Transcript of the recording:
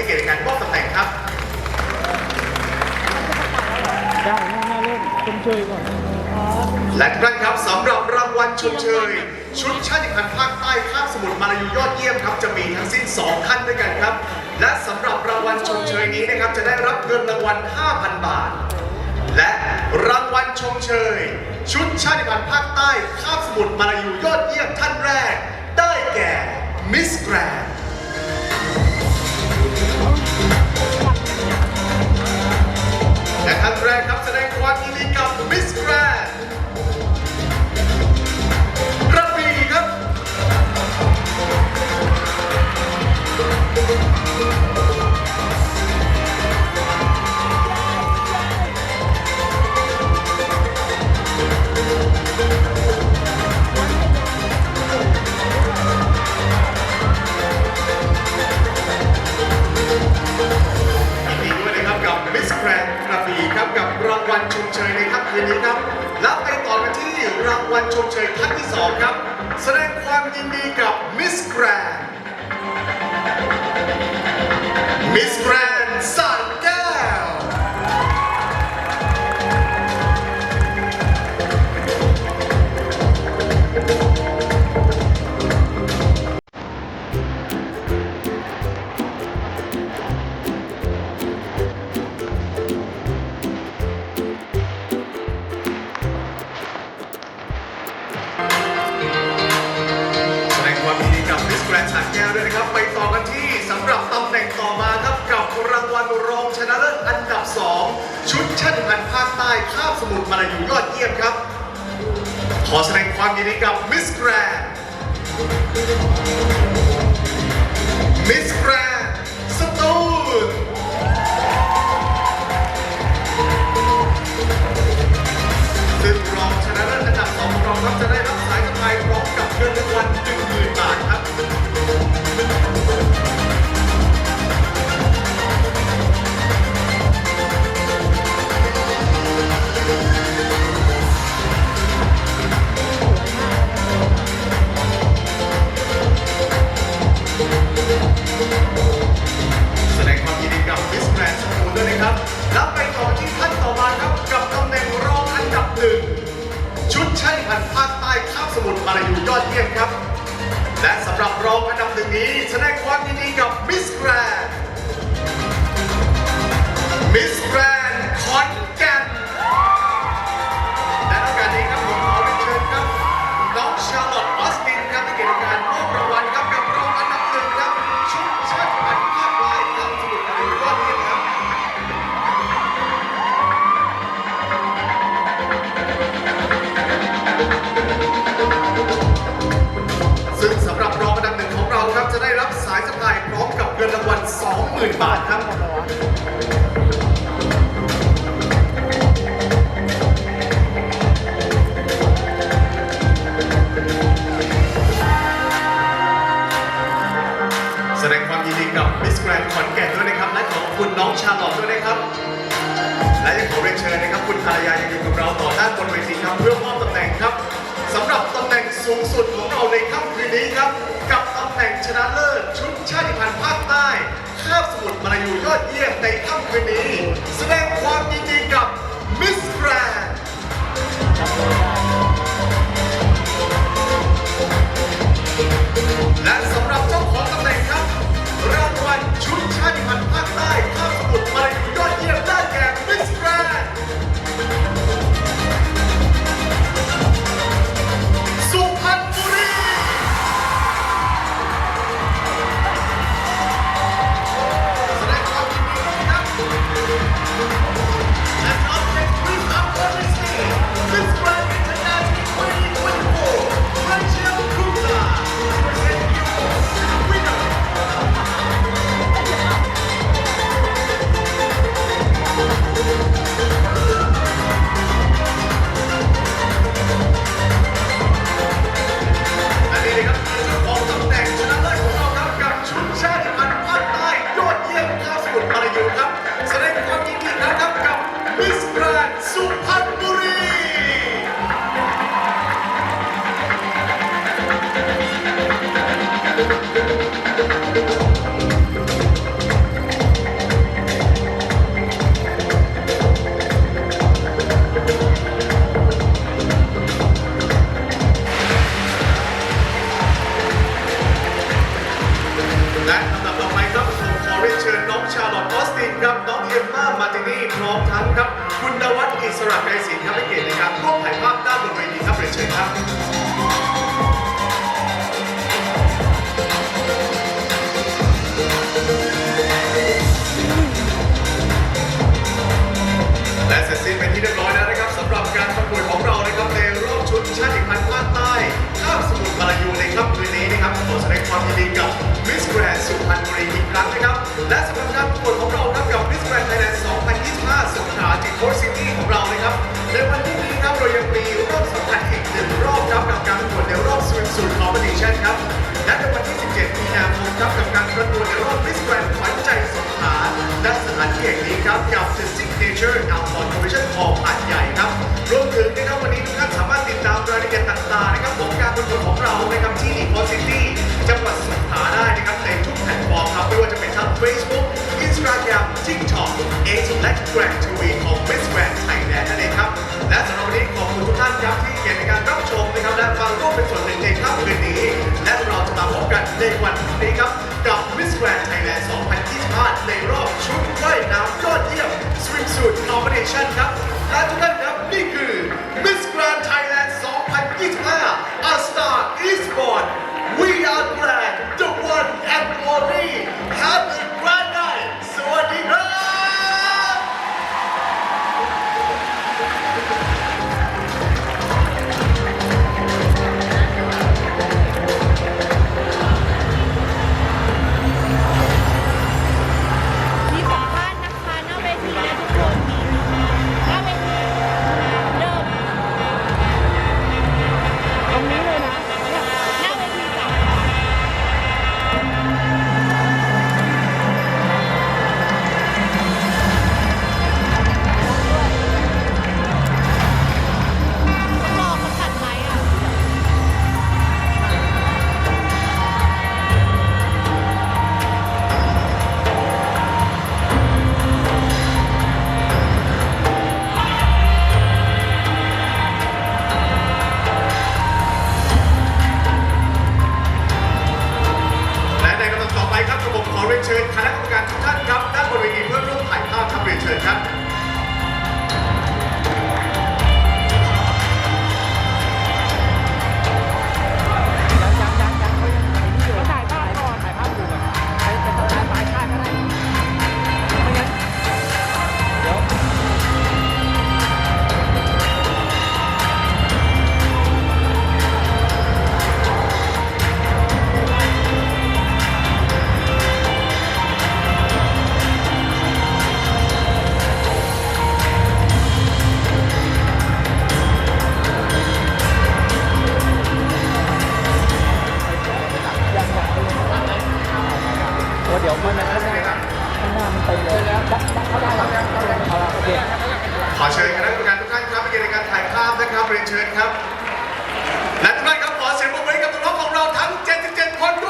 ให้เกียรติในการมอบตำแหน่งครับได้แม่แม่เล่นชมเชยก่อนและทุกท่านครับสำหรับรางวัลชมเชย ชุดชาติพันธุ์ภาคใต้คาบสมุทรมาลายูยอดเยี่ยมครับจะมีทั้งสิ้น2ขั้นด้วยกันครับ และสำหรับรางวัลชมเชยนี้นะครับ จะได้รับเงินรางวัล 5,000 บาท และรางวัลชมเชย ชุดชาติพันธุ์ภาคใต้คาบสมุทรมาลายูยอดเยี่ยมท่านแรก ได้แก่มิสแกรน เชยในค่ำคืนนี้ครับแล้วไปต่อกันที่รางวัลชมเชยท่านที่สองครับ แสดงความยินดีกับมิสแกรนมิสแกรน ดีกับมิสแกรนด์สระแก้วด้วยนะครับ ไปต่อกันที่สำหรับตำแหน่งต่อมาครับกับรางวัลรองชนะเลิศอันดับ 2 ชุดชาติพันภาคใต้คาบสมุทรมาลายูยอดเยี่ยมครับ ขอแสดงความยินดีกับมิสแกรนด์มิสแกรนด์สตูลซึ่งรองชนะเลิศอันดับสองของเราครับจะได้รับสายสะพายพร้อมกับเงินรางวัล ล20,000บาทครับแสดงความยินดีกับมิสแกรนด์ขอนแก่นด้วยนะครับ และขอบคุณน้องชาลอตด้วยนะครับ และยังขอเรียนเชิญนะครับ คุณภรรยายังอยู่กับเราต่อด้านบนเวทีครับเพื่อมอบตำแหน่งครับสำหรับตำแหน่งสูงสุดของเราในค่ำคืนนี้ครับ กับตำแหน่งชนะเลิศชุดชาติพันธุ์ภาคใต้ คาบสมุทรมาอยู่ยอดเยี่ยมในค่ำคืนนี้ แสดงความยินดีกับ ครับน้องเอ็มมามาตินี่พร้อมทั้งครับ คุณนวัดอิสระไกรศิลป์ครับให้เกียรตินการร่วมถ่ายภาพด้านบนเวทีครับเรียนเชิญครับและเสร็จสิ้นเป็นที่เรียบร้อยแล้วนะครับสำหรับการประกวดของเรานะครับในรอบชุดชาติพันธุ์ภาคใต้ข้ามสมุทรมาลายูในค่ำคืนนี้นะครับขอแสดงความยินดีกับมิสแกรนสุพรรณบุรีอีกครั้งนะครับและสำหรับการประกวดของเรา เชันครับและในวันที่ 17 มีนาคมครับกับการประกวดในรอบมิสแกรนขวัญใจสงขลาและสถานที่แห่งนี้ครับกับ The Signature Alpha Convention Hall หาดใหญ่ครับรวมถึงนะครับวันนี้ทุกท่านสามารถติดตามรายละเอียดต่างๆนะครับของการประกวดของเรานะครับที่ e c o City จังหวัดสงขลาได้นะครับในทุกแพลตฟอร์มครับไม่ว่าจะเป็นทั้ง Facebook Instagram TikTok X และแกรนทวีของวิสแกรนไทยแลนด์นั่นเองครับ และสำหรับวันนี้ขอบคุณทุกท่านครับที่เกียรติในการรับชมนะครับและฟังร่วมเป็นส่วนหนึ่งในค่ำคืนนี้ และเราจะมาพบกันในวันพรุ่งนี้ครับ กับวิสแกรนไทยแลนด์ 2025 ในรอบชุดว่ายน้ำยอดเยี่ยมสวิมสูทคอมบิเนชั่นครับ ขอเชิญคณะกรรมการทุกท่านครับในการถ่ายภาพนะครับเรียนเชิญครับ และทุกท่านครับขอเสียงปรบมือให้กับน้องของเราทั้ง 77 คนด้วย